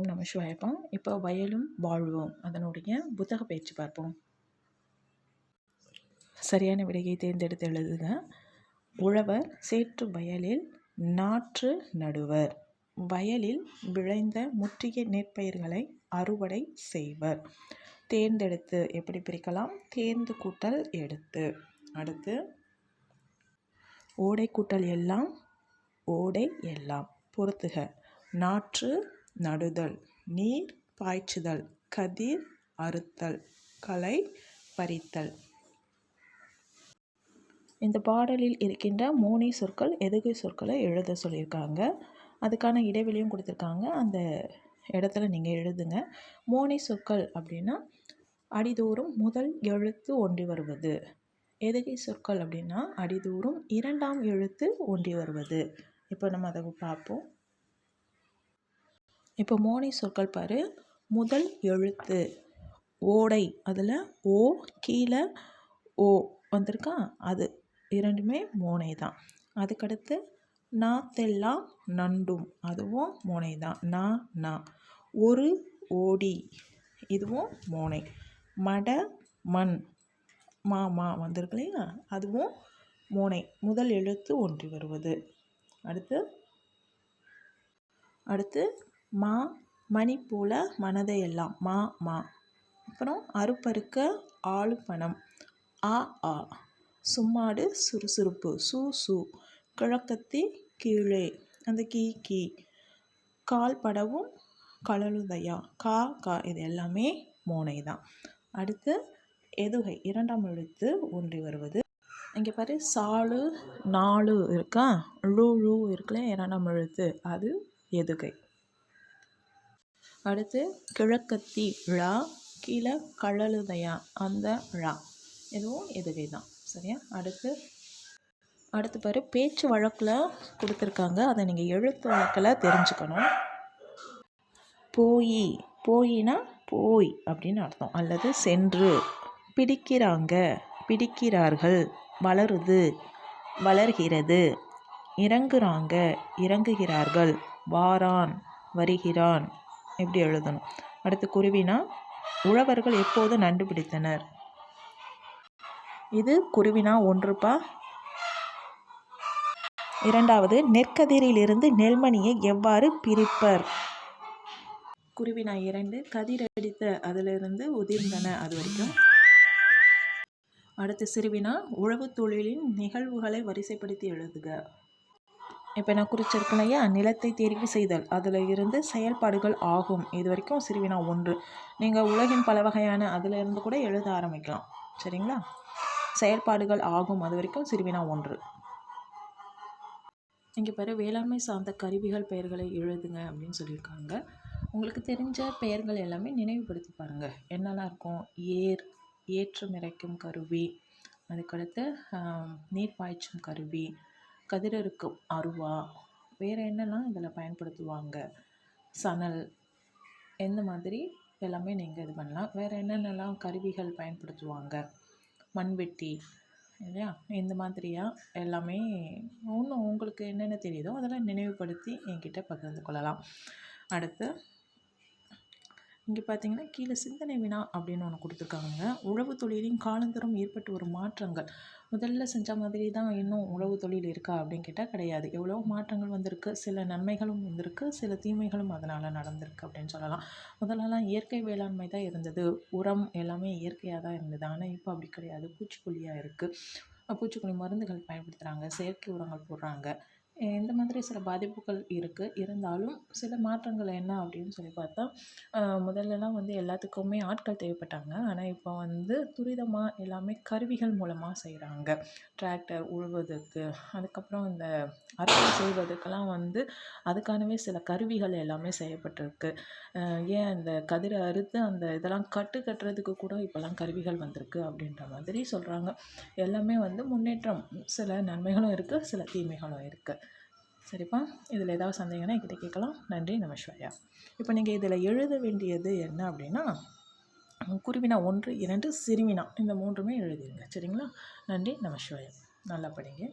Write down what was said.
ஓம் நம சிவாயப்பா. இப்போ வயலும் வாழ்வோம். அதனுடைய புத்தக பயிற்சி பார்ப்போம். சரியான விடையை தேர்ந்தெடுத்து எழுதுக. உழவர் சேற்று வயலில் நாற்று நடுவர். வயலில் விளைந்த முற்றிய நெற்பயிர்களை அறுவடை செய்வர். தேர்ந்தெடுத்து எப்படி பிரிக்கலாம்? தேர்ந்து கூட்டல் எடுத்து. அடுத்து ஓடை கூட்டல் எல்லாம் ஓடை எல்லாம். பொறுத்துக நாற்று நடுதல் நீர் பாய்ச்சுதல் கதிர் அறுத்தல் களை பறித்தல். இந்த பாடலில் இருக்கின்ற மோனி சொற்கள் எதுகை சொற்களை எழுத சொல்லியிருக்காங்க. அதுக்கான இடைவெளியும் கொடுத்துருக்காங்க. அந்த இடத்துல நீங்கள் எழுதுங்க. மோனி சொற்கள் அப்படின்னா அடிதோறும் முதல் எழுத்து ஒன்றி வருவது. எதுகை சொற்கள் அப்படின்னா அடிதோறும் இரண்டாம் எழுத்து ஒன்றி வருவது. இப்போ நம்ம அதை பார்ப்போம். இப்போ மோனை சொற்கள் பாரு. முதல் எழுத்து. ஓடை. அதில் ஓ கீழே ஓ வந்திருக்கா? அது இரண்டுமே மோனை தான். அதுக்கடுத்து நாத்தெல்லாம் நண்டும். அதுவும் மோனை தான். நா நா. ஒரு ஓடி. இதுவும் மோனை மட மண். மா மா வந்திருக்கு இல்லையா? அதுவும் மோனை முதல் எழுத்து ஒன்றி வருவது. அடுத்து அடுத்து மா மணி போல மனதையெல்லாம். மா மா. அப்புறம் அறுப்பறுக்க ஆளு பணம் ஆ ஆ. சும்மாடு சுறுசுறுப்பு. சு சு. கிழக்கத்தி கீழே. அந்த கீ கீ. கால் படவும் கலலுதையா கா கா. இது எல்லாமே மோனை தான் அடுத்து எதுகை. இரண்டாம் எழுத்து ஒன்றி வருவது. இங்கே பாரு சாலு நாலு இருக்கா? லூ லூ இருக்குல்ல இரண்டாம் எழுத்து. அது எதுகை. அடுத்து கிழக்கத்தி ழா கீழே கழலுதையா அந்த ழா இதுவும் இதுவே தான். சரியா? அடுத்து அடுத்து பாரு பேச்சு வழக்கில் கொடுத்துருக்காங்க. அதை நீங்கள் எழுத்து வழக்கில் தெரிஞ்சுக்கணும். போய். போயினா போய் அப்படின்னு அர்த்தம். அல்லது சென்று. பிடிக்கிறாங்க. பிடிக்கிறார்கள். வளருது. வளர்கிறது. இறங்குறாங்க. இறங்குகிறார்கள். வாரான். வருகிறான். இப்படி எழுதணும்? அடுத்து குருவினா உழவர்கள் எப்போது நண்டு பிடித்தனர்? இது குருவினா ஒன்றுப்பா? இரண்டாவது நெற்கதிரிலிருந்து நெல்மணியை எவ்வாறு பிரிப்பர்? குருவினா இரண்டு கதிரடித்த அதிலிருந்து உதிர்ந்தன அது வரைக்கும். அடுத்து சிறுவினா உழவு தொழிலின் நிகழ்வுகளை வரிசைப்படுத்தி எழுதுக. இப்போ நான் குறிச்சிருக்கேன் இல்லையா? நிலத்தை தெரிவு செய்தல். அதில் இருந்து செயல்பாடுகள் ஆகும். இது வரைக்கும் சிறுவினா ஒன்று. நீங்கள் உலகின் பல வகையான அதில் இருந்து கூட எழுத ஆரம்பிக்கலாம். சரிங்களா? செயல்பாடுகள் ஆகும். அது வரைக்கும் சிறுவினா ஒன்று. இங்கே பிற வேளாண்மை சார்ந்த கருவிகள் பெயர்களை எழுதுங்க அப்படின்னு சொல்லியிருக்காங்க. உங்களுக்கு தெரிஞ்ச பெயர்கள் எல்லாமே நினைவுபடுத்தி பாருங்கள் என்னெல்லாம் இருக்கும்? ஏர் ஏற்றம் இறைக்கும் கருவி. அதுக்கடுத்து நீர் பாய்ச்சும் கருவி. கதிரறுக்கும் அருவா. வேறு என்னெல்லாம் இதில் பயன்படுத்துவாங்க? சணல். எந்த மாதிரி எல்லாமே நீங்கள் இது பண்ணலாம். வேறு என்னென்னலாம் கருவிகள் பயன்படுத்துவாங்க? மண்வெட்டி இல்லையா? இந்த மாதிரியாக எல்லாமே இன்னும் உங்களுக்கு என்னென்ன தெரியுதோ அதெல்லாம் நினைவுபடுத்தி என்கிட்ட பகிர்ந்து கொள்ளலாம். அடுத்து இங்கே பார்த்தீங்கன்னா கீழே சிந்தனை வினா அப்படின்னு ஒன்று கொடுத்துருக்காங்க உழவு தொழிலின் காலந்தரம் ஏற்பட்டு வரும் மாற்றங்கள். முதல்ல செஞ்ச மாதிரி தான் இன்னும் உழவு தொழில் இருக்கா அப்படின்னு கேட்டால் கிடையாது. எவ்வளோ மாற்றங்கள் வந்திருக்கு. சில நன்மைகளும் வந்திருக்கு. சில தீமைகளும் அதனால் நடந்திருக்கு அப்படின்னு சொல்லலாம். முதல்லலாம் இயற்கை வேளாண்மை தான் இருந்தது. உரம் எல்லாமே இயற்கையாக தான் இருந்தது. ஆனால் இப்போ அப்படி கிடையாது. பூச்சிக்கொல்லியாக இருக்குது பூச்சிக்கொல்லி மருந்துகள் பயன்படுத்துகிறாங்க செயற்கை உரங்கள் போடுறாங்க. இந்த மாதிரி சில பாதிப்புகள் இருக்குது இருந்தாலும் சில மாற்றங்கள் என்ன அப்படின்னு சொல்லி பார்த்தா முதல்லலாம் வந்து எல்லாத்துக்குமே ஆட்கள் தேவைப்பட்டாங்க. ஆனால் இப்போ வந்து துரிதமாக எல்லாமே கருவிகள் மூலமாக செய்கிறாங்க டிராக்டர் உழுவதுக்கு அதுக்கப்புறம் இந்த அறுவடை செய்வதுக்கெல்லாம் வந்து அதுக்கானவே சில கருவிகள் எல்லாமே செய்யப்பட்டிருக்கு. ஏன் அந்த கதிரை அறுத்து அந்த இதெல்லாம் கட்டு கட்டுறதுக்கு கூட இப்போல்லாம் கருவிகள் வந்திருக்கு அப்படின்ற மாதிரி சொல்கிறாங்க எல்லாமே வந்து முன்னேற்றம் சில நன்மைகளும் இருக்குது சில தீமைகளும் இருக்குது சரிப்பா. இதில் ஏதாவது சந்தேகம்னா என்கிட்ட கேட்கலாம். நன்றி நமஸ்வாயா இப்போ நீங்கள் இதில் எழுத வேண்டியது என்ன அப்படின்னா குருவினா ஒன்று இரண்டு சிறுவினா இந்த மூன்றுமே எழுதிடுங்க சரிங்களா? நன்றி நமஸ்வாயா நல்லா படிங்க.